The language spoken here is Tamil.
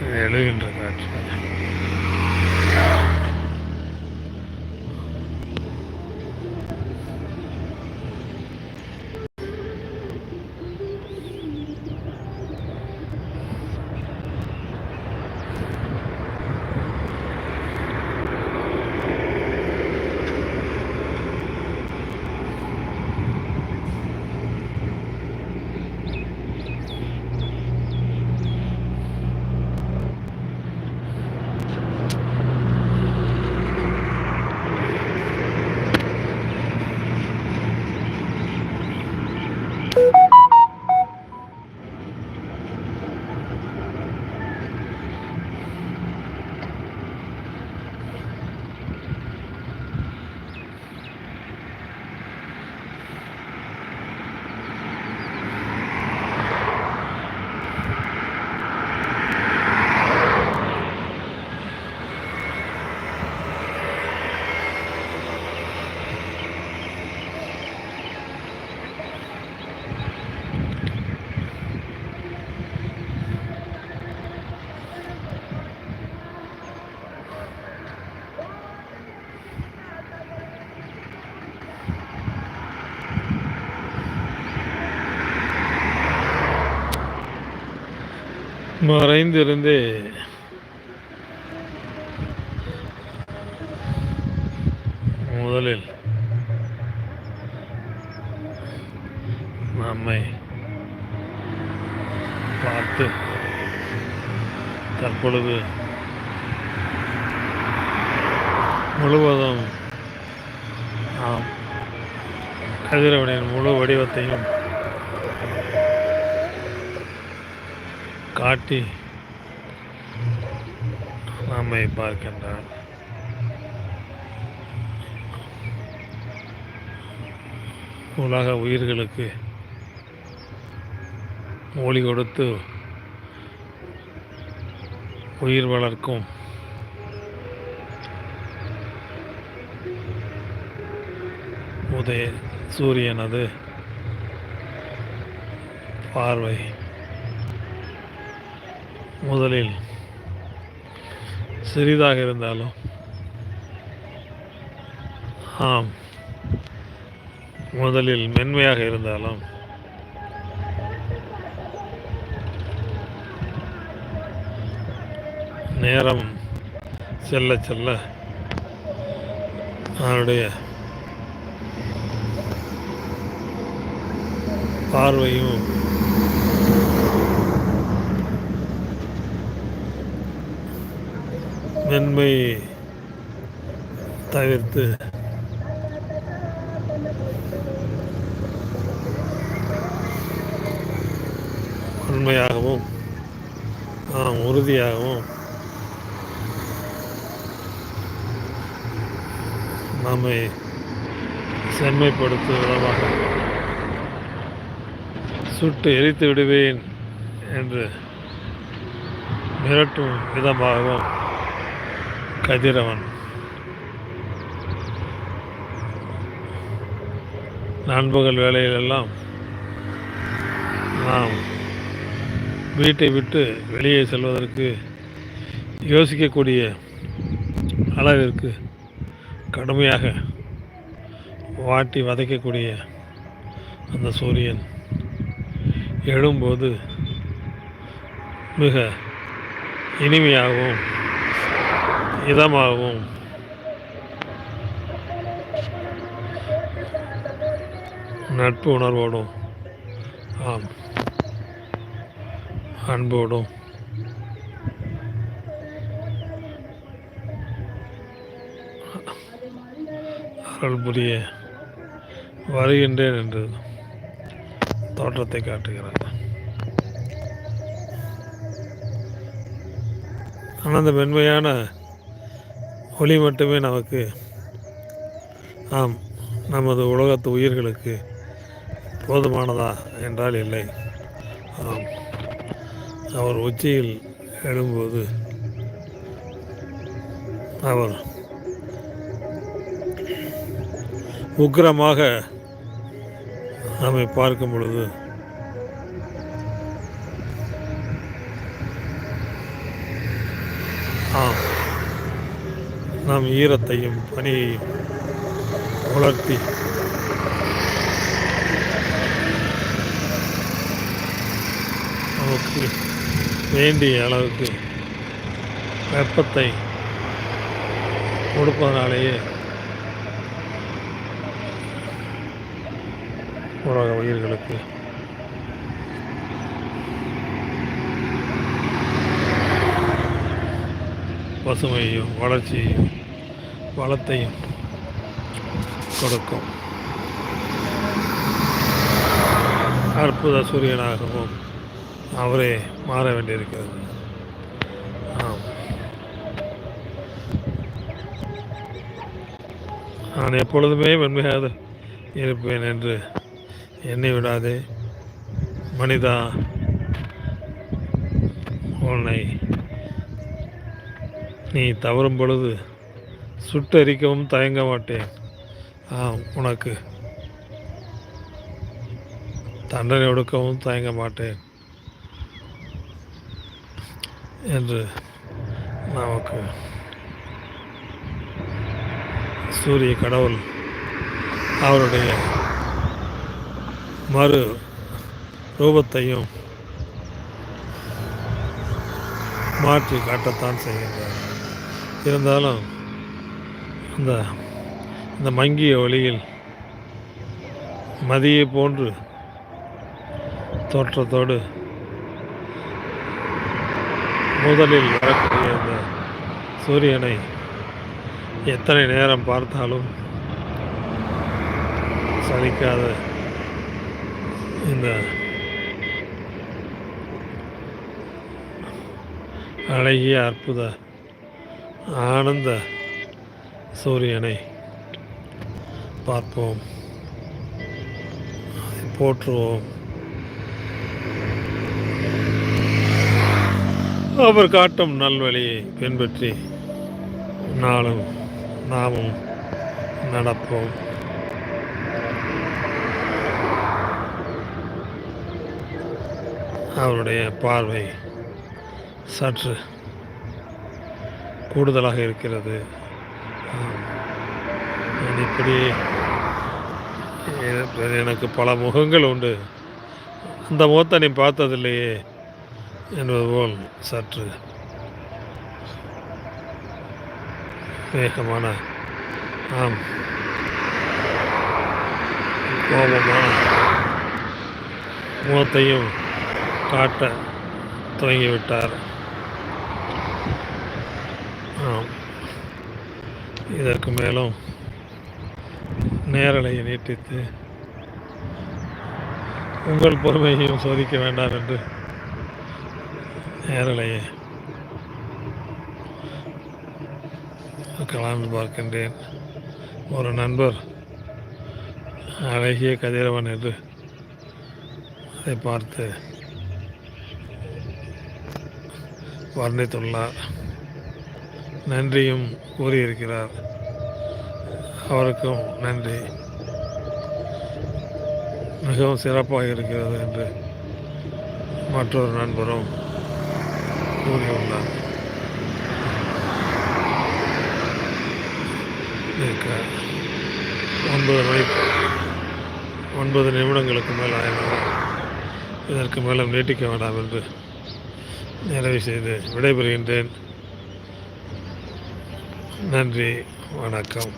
எழுகின்ற காட்சி மறைந்திருந்தே முதலில் நம்மை பார்த்து தற்பொழுது முழுவதும் ஆம் கதிரவனின் முழு வடிவத்தையும் காட்டி நம்மை பார்க்கின்றார். உலக உயிர்களுக்கு ஒளி கொடுத்து உயிர் வளர்க்கும் உதய சூரியனது பார்வை. முதலில் சிறிதாக இருந்தாலும் ஆம் முதலில் மென்மையாக இருந்தாலும் நேரம் செல்ல செல்ல அவனுடைய பார்வையும் மென்மை தவிர்த்து. உண்மையாகவும் உறுதியாகவும் நம்மை செம்மைப்படுத்தும் விதமாக சுட்டு எரித்து விடுவேன் என்று மிரட்டும் விதமாகவும் கதிரவன். நண்பகல் வேலையிலெல்லாம் நாம் வீட்டை விட்டு வெளியே செல்வதற்கு யோசிக்கக்கூடிய அளவிற்கு கடுமையாக வாட்டி வதைக்கக்கூடிய அந்த சூரியன் எழும்போது மிக இனிமையாகவும் இதமாகவும் நட்பு உணர்வோடும். ஆம். அன்போடும். அருள் புரிய வருகின்றேன் என்று தோற்றத்தை காட்டுகிறார். ஆனால் அந்த மென்மையான ஒளி மட்டுமே நமக்கு ஆம் நமது உலகத்து உயிர்களுக்கு போதுமானதா என்றால் இல்லை. ஆம் அவர் உச்சியில் எழும்போது அவர் உக்கிரமாக நம்மை பார்க்கும் பொழுது நாம் ஈரத்தையும் பனியையும் உலர்த்தி. நமக்கு வேண்டிய அளவுக்கு வெப்பத்தை கொடுப்பதனாலேயே உலக உயிர்களுக்கு பசுமையும் வளர்ச்சியையும் வளத்தையும் கொடுக்கும். அற்புத சூரியனாகவும் அவரே மாற வேண்டியிருக்கிறது. ஆம். நான் எப்பொழுதுமே வெண்மையாக இருப்பேன் என்று எண்ணி விடாதே. மனிதா உன்னை நீ தவறும் பொழுது சுட்டரிக்கவும் தயங்க மாட்டேன். ஆ உனக்கு. தண்டனை ஒடுக்கவும் தயங்க மாட்டேன். என்று நமக்கு சூரிய கடவுள் அவருடைய மறு ரூபத்தையும் மாற்றி காட்டத்தான் செய்கின்றார். இருந்தாலும் அந்த இந்த மங்கிய ஒளியில் மதியை போன்று தோற்றத்தோடு முதலில் வரக்கூடிய இந்த சூரியனை எத்தனை நேரம் பார்த்தாலும் சலிக்காத இந்த அழகிய அற்புத ஆனந்த சூரியனை பார்ப்போம். போற்றுவோம். அவர் காட்டும் நல்வழியை பின்பற்றி நாளும் நாமும் நடப்போம். அவருடைய பார்வை சற்று கூடுதலாக இருக்கிறது. இப்படி எனக்கு பல முகங்கள் உண்டு. அந்த முகத்தை நீ பார்த்ததில்லையே என்பது போல் சற்று வேகமான ஆம் கோபமான முகத்தையும் காட்ட துவங்கிவிட்டார். ஆம். இதற்கு மேலும் நேரலையை நீட்டித்து உங்கள் பொறுமையையும் சோதிக்க வேண்டாம் என்று நேரலையை கலாந்து பார்க்கின்றேன். ஒரு நண்பர் அழகிய கதிரவன் என்று அதை பார்த்து வர்ணித்துள்ளார். நன்றியும் கூறியிருக்கிறார். அவருக்கும் நன்றி. மிகவும் சிறப்பாக இருக்கிறது என்று மற்றொரு நண்பரும் கூறியுள்ளார். ஒன்பது மணி ஒன்பது நிமிடங்களுக்கு மேல் ஆயினால் இதற்கு மேலும் நீட்டிக்க வேண்டாம் என்று நிறைவு செய்து விடைபெறுகின்றேன். நன்றி வணக்கம்.